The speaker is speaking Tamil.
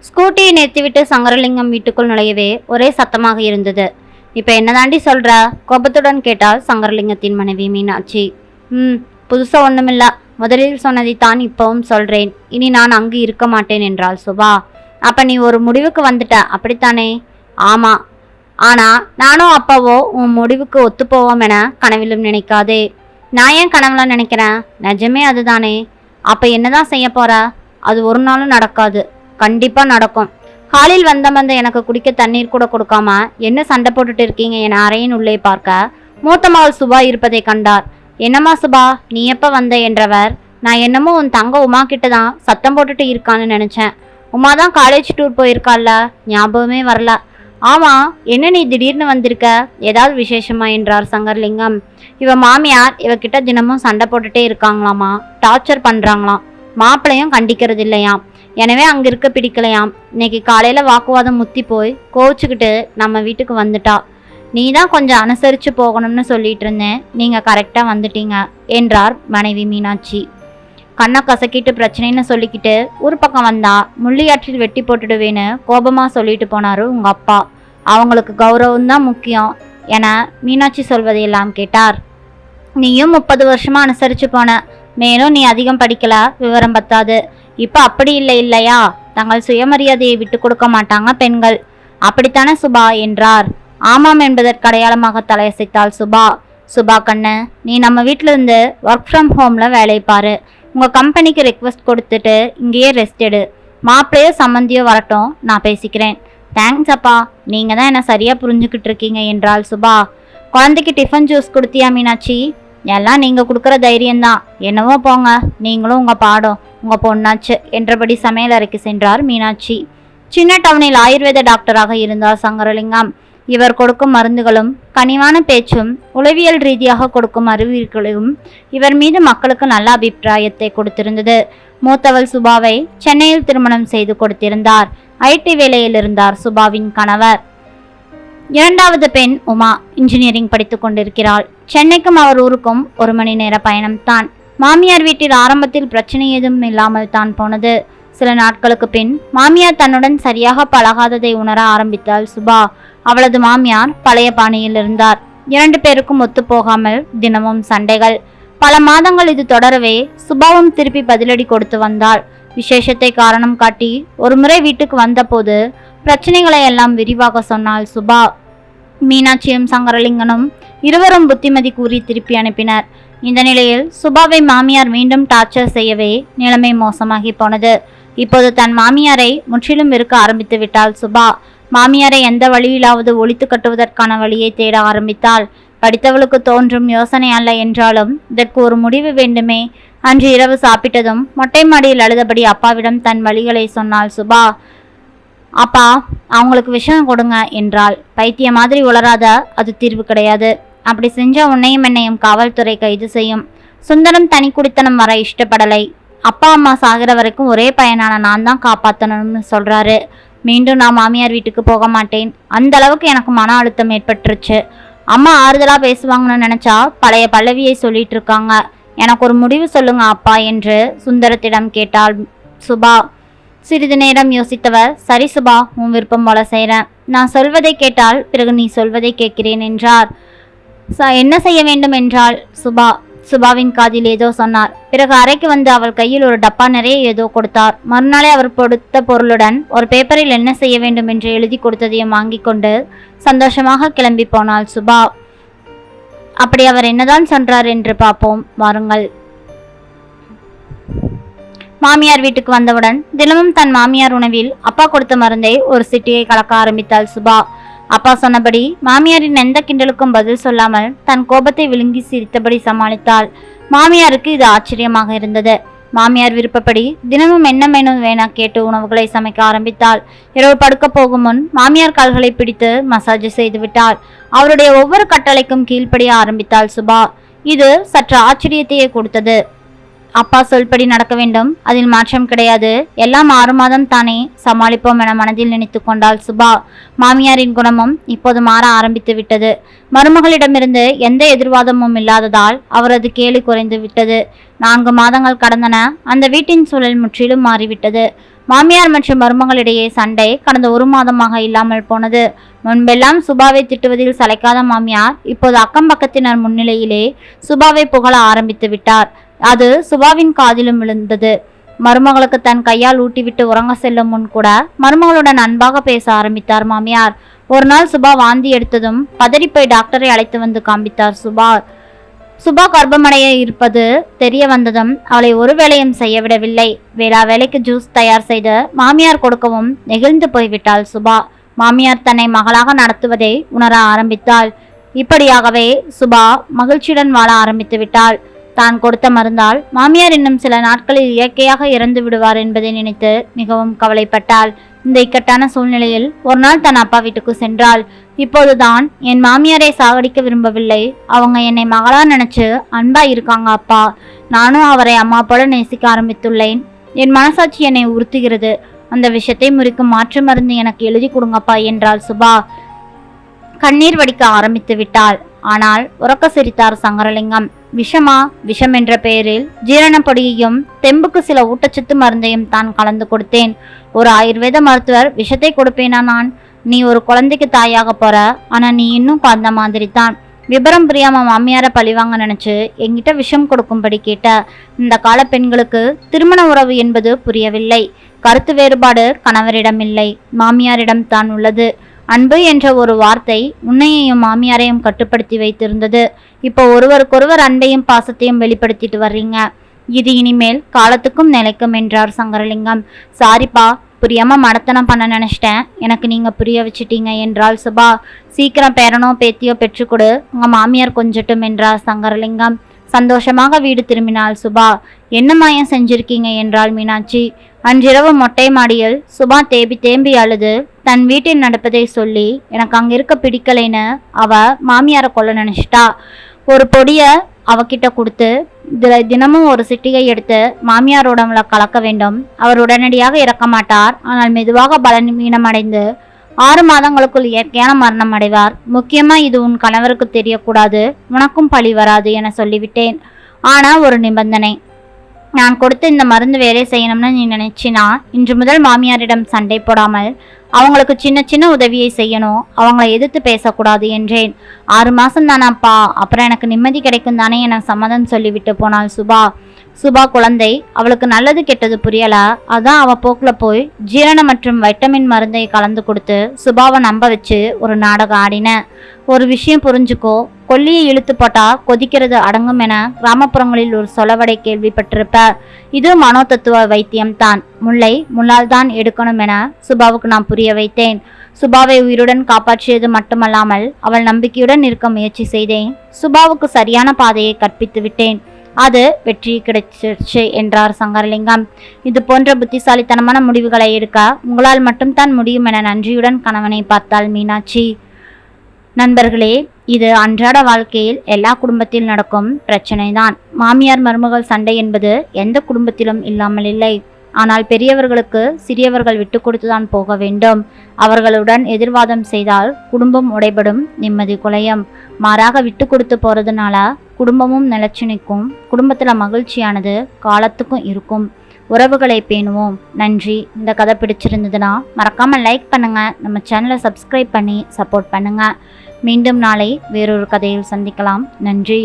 ஸ்கூட்டியை நிறுத்திவிட்டு சங்கரலிங்கம் வீட்டுக்குள் நுழையவே ஒரே சத்தமாக இருந்தது. இப்போ என்னதாண்டி சொல்ற? கோபத்துடன் கேட்டால் சங்கரலிங்கத்தின் மனைவி மீனாட்சி. ம் புதுசாக ஒன்றுமில்ல முதலில் சொன்னதை தான் இப்பவும் சொல்றேன். இனி நான் அங்கு இருக்க மாட்டேன் என்றாள் சுபா. அப்ப நீ ஒரு முடிவுக்கு வந்துட்ட. அப்படித்தானே? ஆமா. ஆனா நானும் அப்பாவோ உன் முடிவுக்கு ஒத்துப்போவோம் என கனவிலும் நினைக்காதே. நான் ஏன் கனவுல நினைக்கிறேன்? நிஜமே அதுதானே. அப்ப என்னதான் செய்ய போற? அது ஒரு நாளும் நடக்காது. கண்டிப்பாக நடக்கும். ஹாலில் வந்த வந்த எனக்கு குடிக்க தண்ணீர் கூட கொடுக்காம என்ன சண்டை போட்டுட்டு இருக்கீங்க என அறையின் உள்ளே பார்க்க மூத்த மகள் சுபா இருப்பதை கண்டார். என்னம்மா சுபா நீ எப்போ வந்த என்றவர் நான் என்னமோ உன் தங்க உமா கிட்ட தான் சத்தம் போட்டுட்டு இருக்கான்னு நினச்சேன். உமா தான் காலேஜ் டூர் போயிருக்கால ஞாபகமே வரல. ஆமாம் என்ன நீ திடீர்னு வந்திருக்க? ஏதாவது விசேஷமா என்றார் சங்கர்லிங்கம். இவ மாமியார் இவகிட்ட தினமும் சண்டை போட்டுட்டே இருக்காங்களாமா டார்ச்சர் பண்ணுறாங்களாம் மாப்பிளையும் கண்டிக்கிறது இல்லையாம் எனவே அங்கே இருக்க பிடிக்கலையாம். இன்னைக்கு காலையில் வாக்குவாதம் முத்தி போய் கோவிச்சுக்கிட்டு நம்ம வீட்டுக்கு வந்துட்டா. நீ தான் கொஞ்சம் அனுசரித்து போகணும்னு சொல்லிட்டு இருந்தேன். நீங்கள் கரெக்டாக வந்துட்டீங்க என்றார் மனைவி மீனாட்சி. கண்ணை கசக்கிட்டு பிரச்சனைன்னு சொல்லிக்கிட்டு ஊர் பக்கம் வந்தா முள்ளியாற்றில் வெட்டி போட்டுடுவேன்னு கோபமாக சொல்லிட்டு போனார் உங்கள் அப்பா. அவங்களுக்கு கௌரவம் தான் முக்கியம் என மீனாட்சி சொல்வதையெல்லாம் கேட்டார். நீயும் முப்பது வருஷமாக அனுசரித்து போன மேலும் நீ அதிகம் படிக்கல விவரம் பத்தாது. இப்போ அப்படி இல்லை இல்லையா? தங்கள் சுயமரியாதையை விட்டு கொடுக்க மாட்டாங்க பெண்கள். அப்படித்தானே சுபா என்றார். ஆமாம் என்பதற்கு அடையாளமாக தலையசைத்தாள் சுபா. சுபா கண்ணு நீ நம்ம வீட்டில் இருந்து ஒர்க் ஃப்ரம் ஹோமில் வேலை பாரு. உங்கள் கம்பெனிக்கு ரெக்வஸ்ட் கொடுத்துட்டு இங்கேயே ரெஸ்ட் எடு. மாப்பிள்ளையோ சம்மந்தியோ வரட்டும் நான் பேசிக்கிறேன். தேங்க்ஸ் அப்பா நீங்கள் தான் என்னை சரியாக புரிஞ்சுக்கிட்டு இருக்கீங்க என்றாள் சுபா. குழந்தைக்கு டிஃபன் ஜூஸ் கொடுத்தியா மீனாட்சி? எல்லாம் நீங்கள் கொடுக்குற தைரியம்தான். என்னவோ போங்க நீங்களும் உங்கள் பாடம். உங்கள் பொண்ணாச்சு என்றபடி சமையலறைக்கு சென்றார் மீனாட்சி. சின்ன டவுனில் ஆயுர்வேத டாக்டராக இருந்தார் சங்கரலிங்கம். இவர் கொடுக்கும் மருந்துகளும் கனிவான பேச்சும் உளவியல் ரீதியாக கொடுக்கும் அறிவியல்களும் இவர் மீது மக்களுக்கு நல்ல அபிப்பிராயத்தை கொடுத்திருந்தது. மூத்தவள் சுபாவை சென்னையில் திருமணம் செய்து கொடுத்திருந்தார். ஐடி வேலையில் இருந்தார் சுபாவின் கணவர். இரண்டாவது பெண் உமா இன்ஜினியரிங் படித்துக் கொண்டிருக்கிறாள். சென்னைக்கும் அவர் ஊருக்கும் ஒரு மணி நேர பயணம்தான். மாமியார் வீட்டில் ஆரம்பத்தில் பிரச்சனை எதுவும் இல்லாமல் தான் போனது. சில நாட்களுக்கு பின் மாமியார் தன்னுடன் சரியாக பழகாததை உணர ஆரம்பித்தாள் சுபா. அவளது மாமியார் பழைய பாணியில் இருந்தார். இரண்டு பேருக்கும் ஒத்துப்போகாமல் தினமும் சண்டைகள். பல மாதங்கள் இது தொடரவே சுபாவும் திருப்பி பதிலடி கொடுத்து வந்தாள். விசேஷத்தை காரணம் காட்டி ஒருமுறை வீட்டுக்கு வந்தபோது பிரச்சனைகளை எல்லாம் விரிவாக சொன்னாள் சுபா. மீனாட்சியும் சங்கரலிங்கனும் இருவரும் புத்திமதி கூறி திருப்பி அனுப்பினர். இந்த நிலையில் சுபாவை மாமியார் மீண்டும் டார்ச்சர் செய்யவே நிலைமை மோசமாகி போனது. இப்போது தன் மாமியாரை முற்றிலும் இருக்க ஆரம்பித்து விட்டாள் சுபா. மாமியாரை எந்த வழியிலாவது ஒழித்து கட்டுவதற்கான வழியை தேட ஆரம்பித்தாள். படித்தவளுக்கு தோன்றும் யோசனை அல்ல என்றாலும் இதற்கு ஒரு முடிவு வேண்டுமே. அன்று இரவு சாப்பிட்டதும் மொட்டை மாடியில் அழுதபடி அப்பாவிடம் தன் வழிகளை சொன்னாள் சுபா. அப்பா அவங்களுக்கு விஷயம் கொடுங்க என்றாள். பைத்திய மாதிரி உளராத அது தீர்வு கிடையாது. அப்படி செஞ்ச உன்னையும் என்னையும் காவல்துறை கைது செய்யும். சுந்தரம் தனி குடித்தனம் வர இஷ்டப்படலை. அப்பா அம்மா சாகிற வரைக்கும் ஒரே பையனான நான் தான் காப்பாற்றணும்னு சொல்கிறாரு மீண்டும் நான் மாமியார் வீட்டுக்கு போக மாட்டேன். அந்த அளவுக்கு எனக்கு மன அழுத்தம் ஏற்பட்டுருச்சு. அம்மா ஆறுதலாக பேசுவாங்கன்னு நினச்சா பழைய பல்லவியை சொல்லிட்டு இருக்காங்க. எனக்கு ஒரு முடிவு சொல்லுங்க அப்பா என்று சுந்தரத்திடம் கேட்டாள் சுபா. சிறிது நேரம் யோசித்தவர் சரி சுபா உன் விருப்பம் போல செய்கிறேன் நான் சொல்வதை கேட்டால் பிறகு நீ சொல்வதை கேட்கிறேன் என்றார். என்ன செய்ய வேண்டும் என்றால் சுபா சுபாவின் காதில் ஏதோ சொன்னார். பிறகு அறைக்கு வந்து அவள் கையில் ஒரு டப்பா நிறைய ஏதோ கொடுத்தார். மறுநாளே அவர் கொடுத்த பொருளுடன் ஒரு பேப்பரில் என்ன செய்ய வேண்டும் என்று எழுதி கொடுத்ததையும் வாங்கி கொண்டு சந்தோஷமாக கிளம்பி போனாள் சுபா. அப்படி அவர் என்னதான் சொல்றார் என்று பார்ப்போம். வாருங்கள். மாமியார் வீட்டுக்கு வந்தவுடன் தினமும் தன் மாமியார் உணவில் அப்பா கொடுத்த மருந்தை ஒரு சிட்டியை கலக்க ஆரம்பித்தாள் சுபா. அப்பா சொன்னபடி மாமியாரின் எந்த கிண்டலுக்கும் பதில் சொல்லாமல் தன் கோபத்தை விழுங்கி சிரித்தபடி சமாளித்தாள். மாமியாருக்கு இது ஆச்சரியமாக இருந்தது. மாமியார் விருப்பப்படி தினமும் என்ன மெனு வேணா கேட்டு உணவுகளை சமைக்க ஆரம்பித்தாள். இரவு படுக்க போகும் முன் மாமியார் கால்களை பிடித்து மசாஜ் செய்து விட்டாள். அவருடைய ஒவ்வொரு கட்டளைக்கும் கீழ்ப்படிய ஆரம்பித்தாள் சுபா. இது சற்று ஆச்சரியத்தையே கொடுத்தது. அப்பா சொல்படி நடக்க வேண்டும். அதில் மாற்றம் கிடையாது. எல்லாம் ஆறு மாதம் தானே சமாளிப்போம் என மனதில் நினைத்து கொண்டாள் சுபா. மாமியாரின் குணமும் இப்போது மாற ஆரம்பித்து விட்டது. மருமகளிடமிருந்து எந்த எதிர்வாதமும் இல்லாததால் அவரது கேலி குறைந்து விட்டது. நான்கு மாதங்கள் கடந்தன. அந்த வீட்டின் சூழல் முற்றிலும் மாறிவிட்டது. மாமியார் மற்றும் மருமகளிடையே சண்டை கடந்த ஒரு மாதமாக இல்லாமல் போனது. முன்பெல்லாம் சுபாவை திட்டுவதில் சளைக்காத மாமியார் இப்போது அக்கம் பக்கத்தினர் முன்னிலையிலே சுபாவை புகழ ஆரம்பித்து விட்டார். அது சுபாவின் காதிலும் விழுந்தது. மருமகளுக்கு தன் கையால் ஊட்டிவிட்டு உறங்க செல்லும் முன் கூட மருமகளுடன் அன்பாக பேச ஆரம்பித்தார் மாமியார். ஒரு நாள் சுபா வாந்தி எடுத்ததும் பதறிப்போய் டாக்டரை அழைத்து வந்து காண்பித்தார் சுபா. சுபா கர்ப்பமடைய இருப்பது தெரிய வந்ததும் அவளை ஒரு வேலையும் செய்ய விடவில்லை வேளா வேலைக்கு ஜூஸ் தயார் செய்து மாமியார் கொடுக்கவும் நெகிழ்ந்து போய்விட்டாள் சுபா. மாமியார் தன்னை மகளாக நடத்துவதை உணர ஆரம்பித்தாள். இப்படியாகவே சுபா மகிழ்ச்சியுடன் வாழ ஆரம்பித்து விட்டாள். தான் கொடுத்த மருந்தால் மாமியார் இன்னும் சில நாட்களில் இயற்கையாக இறந்து விடுவார் என்பதை நினைத்து மிகவும் கவலைப்பட்டாள். இந்த இக்கட்டான சூழ்நிலையில் ஒரு நாள் தன் அப்பா வீட்டுக்கு சென்றாள். இப்போதுதான் என் மாமியாரை சாகடிக்க விரும்பவில்லை. அவங்க என்னை மகளா நினைச்சு அன்பா இருக்காங்க அப்பா. நானும் அவரை அம்மா போல நேசிக்க ஆரம்பித்துள்ளேன். என் மனசாட்சி என்னை உறுத்துகிறது. அந்த விஷயத்தை முறிக்கும் மாற்று மருந்து எனக்கு எழுதி கொடுங்கப்பா என்றாள் சுபா. கண்ணீர் வடிக்க ஆரம்பித்து விட்டாள். ஆனால் உறக்க சிரித்தார் சங்கரலிங்கம். விஷமா விஷம் என்ற பெயரில் ஜீரணப்பொடியையும் தெம்புக்கு சில ஊட்டச்சத்து மருந்தையும் தான் கலந்து கொடுத்தேன். ஒரு ஆயுர்வேத மருத்துவர் விஷத்தை கொடுப்பேனா நான்? நீ ஒரு குழந்தைக்கு தாயாக போற ஆனா நீ இன்னும் குழந்த மாதிரி தான் விபரம் புரியாம மாமியார பழிவாங்க நினைச்சு என்கிட்ட விஷம் கொடுக்கும்படி கேட்ட இந்த கால பெண்களுக்கு திருமண உறவு என்பது புரியவில்லை. கருத்து வேறுபாடு கணவரிடம் இல்லை மாமியாரிடம் தான் உள்ளது. அன்பு என்ற ஒரு வார்த்தை உன்னையையும் மாமியாரையும் கட்டுப்படுத்தி வைத்திருந்தது. இப்போ ஒருவருக்கொருவர் அன்பையும் பாசத்தையும் வெளிப்படுத்திட்டு வர்றீங்க. இது இனிமேல் காலத்துக்கும் நிலைக்கும் என்றார் சங்கரலிங்கம். சாரிப்பா புரியாம மடத்தனம் பண்ண நினைச்சிட்டேன். எனக்கு நீங்க புரிய வச்சிட்டீங்க என்றால் சுபா. சீக்கிரம் பேரனோ பேத்தியோ பெற்றுக்கொடு. உங்க மாமியார் கொஞ்சட்டும் என்றார் சங்கரலிங்கம். சந்தோஷமாக வீடு திரும்பினாள் சுபா. என்ன மாயம் செஞ்சிருக்கீங்க என்றாள் மீனாட்சி. அன்றிரவு மொட்டை மாடியில் சுபா தேம்பி தேம்பி அழுது தன் வீட்டில் நடப்பதை சொல்லி எனக்கு அங்கே இருக்க பிடிக்கலைன்னு அவ மாமியாரை கொல்ல நினைச்சிட்டா. ஒரு பொடியை அவகிட்ட கொடுத்து தினமும் ஒரு சிட்டிகை எடுத்து மாமியார் கலக்க வேண்டும். அவர் உடனடியாக இறக்க மாட்டார். ஆனால் மெதுவாக பலவீனமடைந்து ஆறு மாதங்களுக்குள் இயற்கையான மரணம் அடைவார். முக்கியமா இது உன் கணவருக்கு தெரியக்கூடாது. உனக்கும் பழி வராது என சொல்லிவிட்டேன். ஆனா ஒரு நிபந்தனை. நான் கொடுத்த இந்த மருந்து வேலை செய்யணும்னு நீ நினைச்சினா இன்று முதல் மாமியாரிடம் சண்டை போடாமல் அவங்களுக்கு சின்ன சின்ன உதவியை செய்யணும் அவங்கள எதிர்த்து பேசக்கூடாது என்றேன். ஆறு மாதம் தானாப்பா அப்புறம் எனக்கு நிம்மதி கிடைக்கும் தானே என சம்மதம் சொல்லிவிட்டு போனாள் சுபா. சுபா குழந்தை அவளுக்கு நல்லது கெட்டது புரியல. அதான் அவள் போக்கில் போய் ஜீரணம் மற்றும் வைட்டமின் மருந்தை கலந்து கொடுத்து சுபாவை நம்ப வச்சு ஒரு நாடகம் ஆடின. ஒரு விஷயம் புரிஞ்சுக்கோ கொல்லியை இழுத்து போட்டா கொதிக்கிறது அடங்கும் என கிராமப்புறங்களில் ஒரு சொலவடை கேள்விப்பட்டிருப்ப இது மனோதத்துவ வைத்தியம் தான். முல்லை முள்ளால் தான் எடுக்கணும் என சுபாவுக்கு நான் புரிய வைத்தேன். சுபாவை உயிருடன் காப்பாற்றியது மட்டுமல்லாமல் அவள் நம்பிக்கையுடன் இருக்க முயற்சி செய்தேன். சுபாவுக்கு சரியான பாதையை கற்பித்து விட்டேன். அது வெற்றி கிடைச்சிருச்சு என்றார் சங்கரலிங்கம். இது போன்ற புத்திசாலித்தனமான முடிவுகளை எடுக்க உங்களால் மட்டும்தான் முடியும் என நன்றியுடன் கணவனை பார்த்தாள் மீனாட்சி. நண்பர்களே இது அன்றாட வாழ்க்கையில் எல்லா குடும்பத்தில் நடக்கும் பிரச்சனை தான் மாமியார் மருமகள் சண்டை என்பது எந்த குடும்பத்திலும் இல்லாமல் இல்லை. ஆனால் பெரியவர்களுக்கு சிறியவர்கள் விட்டு கொடுத்துதான் போக வேண்டும். அவர்களுடன் எதிர்வாதம் செய்தால் குடும்பம் உடைபடும் நிம்மதி குலையும். மாறாக விட்டு கொடுத்து போறதுனால குடும்பமும் நிலச்சி நிற்கும். குடும்பத்தில் மகிழ்ச்சியானது காலத்துக்கும் இருக்கும். உறவுகளை பேணுவோம். நன்றி. இந்த கதை பிடிச்சிருந்ததுன்னா மறக்காமல் லைக் பண்ணுங்கள் நம்ம சேனலை சப்ஸ்கிரைப் பண்ணி சப்போர்ட் பண்ணுங்கள் மீண்டும் நாளை வேறொரு கதையில் சந்திக்கலாம். நன்றி.